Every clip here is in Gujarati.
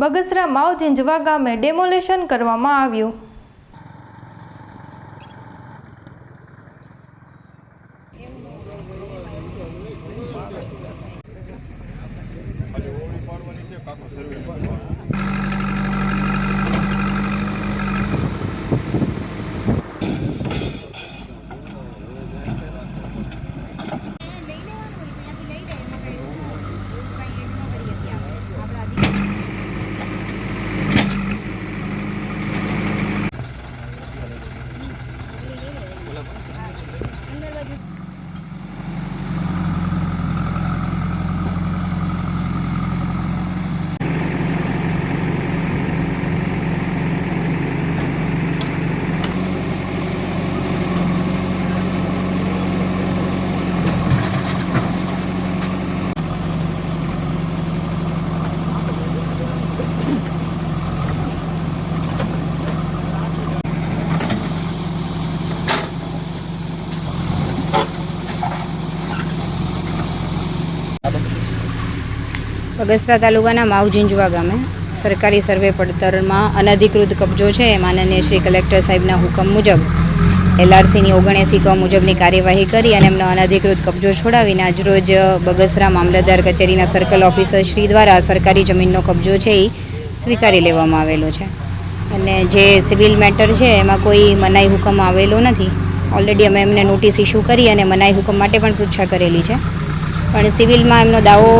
બગસરા માવ ઝીંઝવા ગામે ડેમોલેશન કરવામાં આવ્યું. લઈ બગસરા તાલુકાના માવ ઝીંઝવા ગામે સરકારી સર્વે પડતરમાં અનધિકૃત કબજો છે માનનીય શ્રી કલેક્ટર સાહેબના હુકમ મુજબ. એલઆરસીની ઓગણએંસી ક મુજબની કાર્યવાહી કરી અને એમનો અનધિકૃત કબજો છોડાવીને આજરોજ બગસરા મામલતદાર કચેરીના સર્કલ ઓફિસર શ્રી દ્વારા સરકારી જમીનનો કબજો છે એ સ્વીકારી લેવામાં આવેલો છે. અને જે સિવિલ મેટર છે એમાં કોઈ મનાઈ હુકમ આવેલો નથી. ઓલરેડી અમે એમને નોટિસ ઇસ્યુ કરી અને મનાઈ હુકમ માટે પણ પૃચ્છા કરેલી છે. પણ સિવિલમાં એમનો દાવો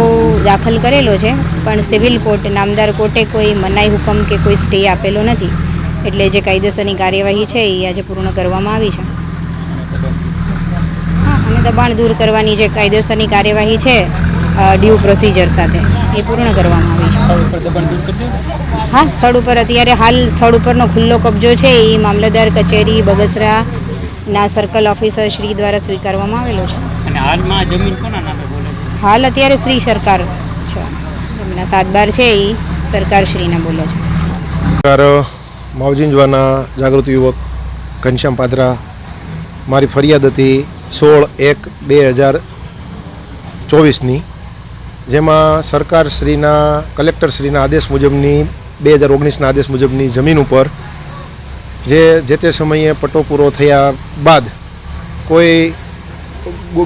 દાખલ કરેલો છે. પણ સિવિલ કોર્ટ નામદાર કોર્ટે કોઈ મનાઈ હુકમ કે કોઈ સ્ટે આપેલો નથી. એટલે જે કાયદેસરની કાર્યવાહી છે એ આજે પૂર્ણ કરવામાં આવી છે. હા અને દબાણ દૂર કરવાની જે કાયદેસરની કાર્યવાહી છે ડ્યુ પ્રોસિજર સાથે એ પૂર્ણ કરવામાં આવી છે. હા સ્થળ ઉપર અત્યારે હાલ સ્થળ ઉપરનો ખુલ્લો કબજો છે એ મામલતદાર કચેરી બગસરાના સર્કલ ઓફિસર શ્રી દ્વારા સ્વીકારવામાં આવેલો છે. અને હાલમાં જમીન કોના હાલ અત્યારે શ્રી સરકાર છે. એમના સાતબાર છે એ સરકાર શ્રીના બોલે છે. સરકાર માવજીંજવાના જાગૃત યુવક ઘનશ્યામ પાદરા. મારી ફરિયાદ હતી સોળ એક બે હજાર ચોવીસની, જેમાં સરકારશ્રીના કલેક્ટરશ્રીના આદેશ મુજબની, બે હજાર ઓગણીસના આદેશ મુજબની જમીન ઉપર જે જે તે સમયે પટ્ટો પૂરો થયા બાદ કોઈ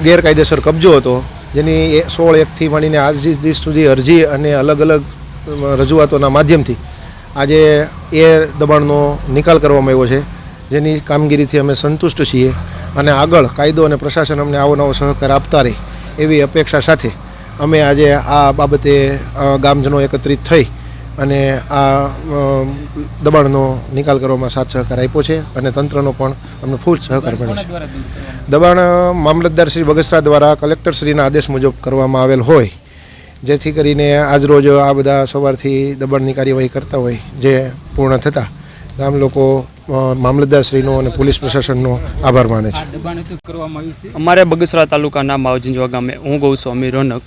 ગેરકાયદેસર કબજો હતો જેની સોળ એકથી માંડીને આજ દિવસ સુધી અરજી અને અલગ અલગ રજૂઆતોના માધ્યમથી આજે એ દબાણનો નિકાલ કરવામાં આવ્યો છે. જેની કામગીરીથી અમે સંતુષ્ટ છીએ અને આગળ કાયદો અને પ્રશાસન અમને આવો નવો સહકાર આપતા રહે એવી અપેક્ષા સાથે અમે આજે આ બાબતે ગામજનો એકત્રિત થઈ અને આ દબાણનો નિકાલ કરવામાં સાથ સહકાર આપ્યો છે અને તંત્રનો પણ અમને ફૂલ સહકાર મળ્યો છે. દબાણ મામલતદાર શ્રી બગસરા દ્વારા કલેક્ટરશ્રીના આદેશ મુજબ કરવામાં આવેલ હોય જેથી કરીને આજરોજ આ બધા સવારથી દબાણની કાર્યવાહી કરતા હોય જે પૂર્ણ થતાં ગામ લોકો મામલતદારશ્રીનો અને પોલીસ પ્રશાસનનો આભાર માને છે. આ દબાણ હેતુ કરવામાં આવ્યું છે? અમારે બગસરા તાલુકાના માવજીંજવા ગામે હું ગૌસ્વામી રોનક.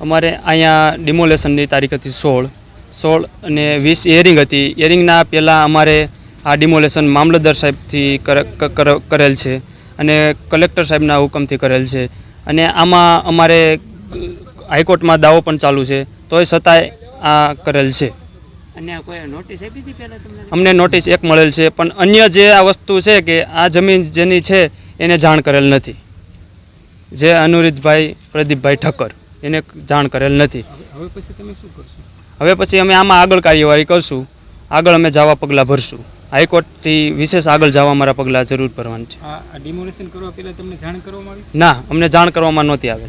અમારે અહીંયા ડિમોલેશનની તારીખ હતી સોળ. સોળ અને વીસ હિયરિંગ હતી. હિયરિંગના પહેલાં અમારે આ ડિમોલેશન મામલતદાર સાહેબથી કર- કરેલ છે અને કલેક્ટર સાહેબના હુકમથી કરેલ છે. અને આમાં અમારે હાઈકોર્ટમાં દાવો પણ ચાલુ છે. તોય છતાંય આ કરેલ છે. અમને નોટિસ એક મળેલ છે પણ અન્ય જે આ વસ્તુ છે કે આ જમીન જેની છે એને જાણ કરેલ નથી. જે અનુરીતભાઈ પ્રદીપભાઈ ઠક્કર એને જાણ કરેલ નથી. હવે પછી તમે શું કરશો? હવે પછી અમે આમાં આગળ કાર્યવાહી કરશું. આગળ અમે જવા પગલાં ભરશું. હાઈકોર્ટથી વિશેષ આગળ જવા મારા પગલાં જરૂર ભરવાનું છે. ડિમોલેશન કરવા પહેલા તમને જાણ કરવામાં આવી? ના અમને જાણ કરવામાં નહોતી આવે.